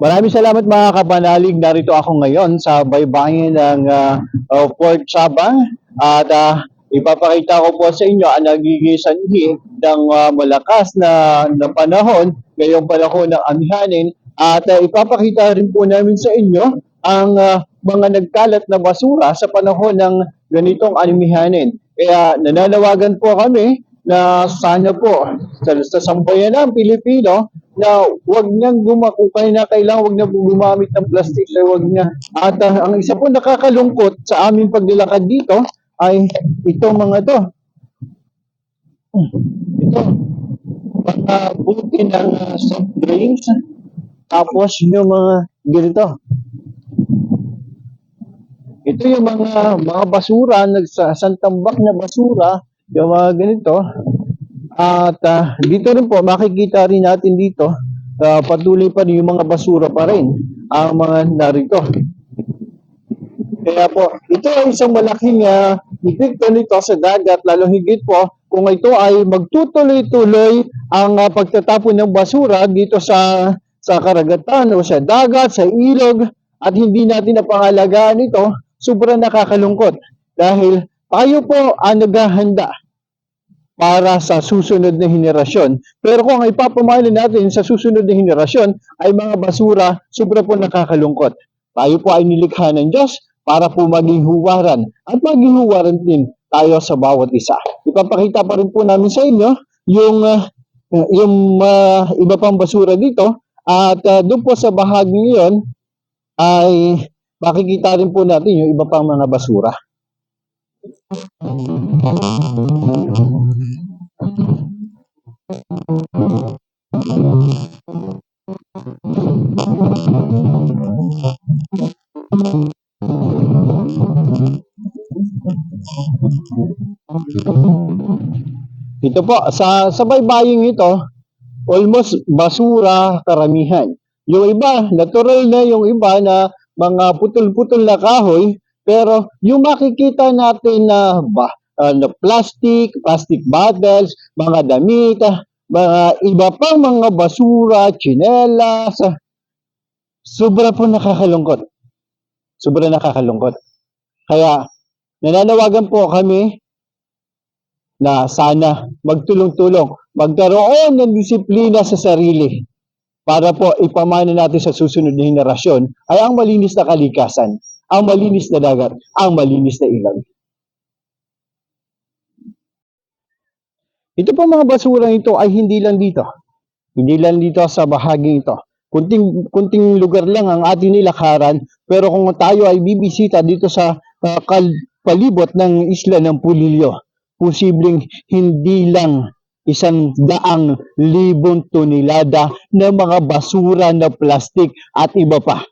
Maraming salamat mga kapanalig. Narito ako ngayon sa baybayin ng uh, uh, Fort Sabang at uh, ipapakita ko po sa inyo ang nagiging sanhi ng uh, malakas na, na panahon ngayong panahon ng amihanin at uh, ipapakita rin po namin sa inyo ang uh, mga nagkalat na basura sa panahon ng ganitong amihanin. Kaya nananawagan po kami na sana po sa, sa sambayan ng Pilipino na wag niyang gumako kaya na kailangan wag na gumamit ng plastic na wag niya. At ah, ang isa po nakakalungkot sa aming paglalakad dito ay itong mga to. Ito. Mga buti ng ah, soft drinks. Tapos yung mga ganito. Ito yung mga mga basura, nagsasantambak na basura, yung mga ganito. At ah, dito rin po, makikita rin natin dito, ah, patuloy pa rin yung mga basura pa rin ang mga narito. Kaya po, ito ay isang malaking uh, epekto nito sa dagat, lalo higit po kung ito ay magtutuloy-tuloy ang ah, pagtatapon ng basura dito sa sa karagatan o sa dagat, sa ilog, at hindi natin napangalagaan ito, sobrang nakakalungkot. Dahil tayo po ang naghahanda para sa susunod na henerasyon. Pero kung ang ipapamahal natin sa susunod na henerasyon ay mga basura, sobra po nakakalungkot. Tayo po ay nilikha ng Diyos para po maging huwaran at maging huwaran din tayo sa bawat isa. Ipapakita pa rin po namin sa inyo yung uh, yung uh, iba pang basura dito at uh, doon po sa bahagi ngayon ay makikita rin po natin yung iba pang mga basura. Ito po, sa, sa baybaying ito, almost basura karamihan. Yung iba, natural na yung iba na mga putol-putol na kahoy, pero yung makikita natin na ba, na plastic, plastic bottles, mga damit, ah, mga iba pang mga basura, tsinelas, ah, sobra po nakakalungkot. Sobra nakakalungkot. Kaya nananawagan po kami na sana magtulong-tulong, magkaroon ng disiplina sa sarili para po ipamana natin sa susunod na henerasyon ay ang malinis na kalikasan, ang malinis na dagat, ang malinis na ilog. Ito po mga basura ito ay hindi lang dito. Hindi lang dito sa bahaging ito. Kunting, kunting lugar lang ang ating nilakaran, pero kung tayo ay bibisita dito sa uh, kal- palibot ng isla ng Pulilio, posibleng hindi lang isang daang libong tonelada ng mga basura na plastik at iba pa.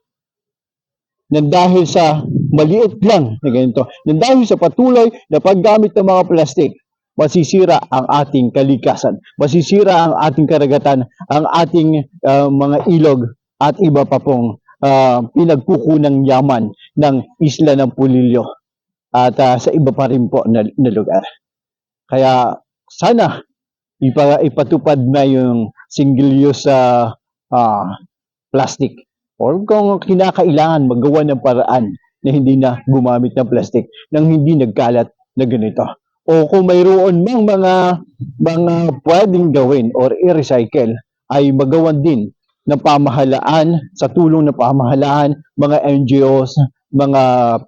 Nang dahil sa maliit lang na ganito, nang dahil sa patuloy na paggamit ng mga plastik, masisira ang ating kalikasan, masisira ang ating karagatan, ang ating uh, mga ilog at iba pa pong uh, pinagkukunang yaman ng isla ng Pulilio at uh, sa iba pa rin po na, na lugar. Kaya sana ipa, ipatupad na yung single-use uh, uh, plastic or kung kinakailangan magawa ng paraan na hindi na gumamit ng plastic nang hindi nagkalat na ganito. O kung mayroon mang mga mga pwedeng gawin or i-recycle ay magawan din ng pamahalaan sa tulong ng pamahalaan, mga NGOs, mga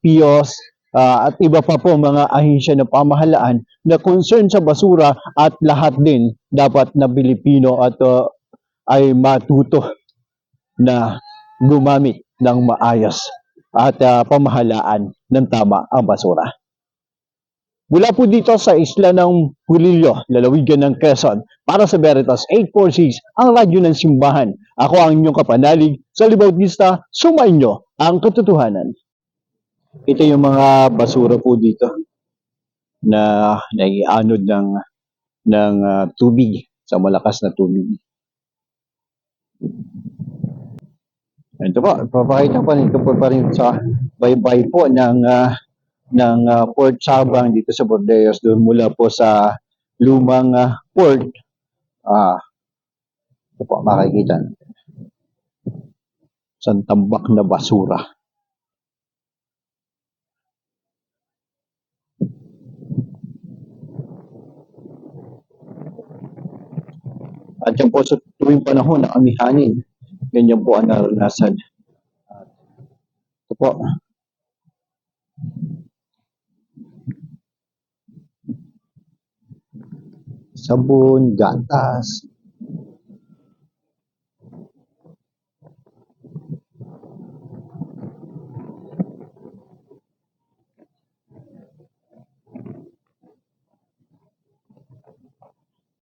PIOS, uh, at iba pa po mga ahensya ng pamahalaan na concern sa basura at lahat din dapat na Pilipino at uh, ay matuto na gumamit ng maayos at uh, pamahalaan ng tama ang basura. Mula po dito sa isla ng Pulilio, lalawigan ng Quezon, para sa Veritas 846, ang radyo ng simbahan. Ako ang inyong kapanalig sa Libautista, sumain nyo ang katotohanan. Ito yung mga basura po dito na naianod ng ng uh, tubig sa malakas na tubig. Ito po, papakita pa nito po pa rin sa baybay po ng uh, ng uh, Port Sabang dito sa Bordeos doon mula po sa lumang uh, port. Ah, ito po makikita natin. Tambak na basura. At yan po sa tuwing panahon ng amihanin, ganyan po ang naranasan. Ito po. sabun, gatas.